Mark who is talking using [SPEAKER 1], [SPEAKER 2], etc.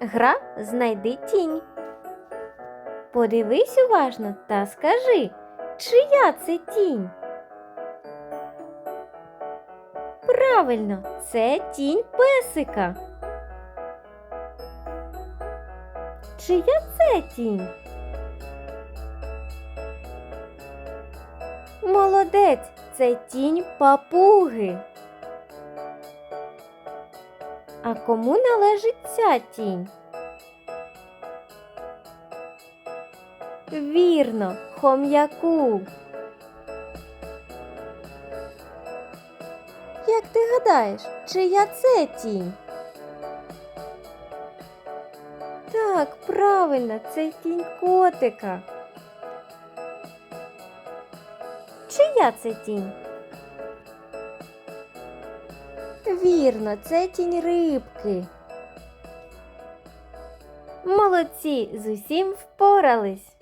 [SPEAKER 1] Гра знайди тінь. Подивись уважно та скажи, чия це тінь? Правильно, це тінь песика. Чия це тінь? Молодець, це тінь папуги. А кому належить ця тінь? Вірно, хом'яку. Як ти гадаєш, чия це тінь? Так, правильно, це тінь котика. Чия це тінь? Вірно, це тінь рибки. Молодці, з усім впорались.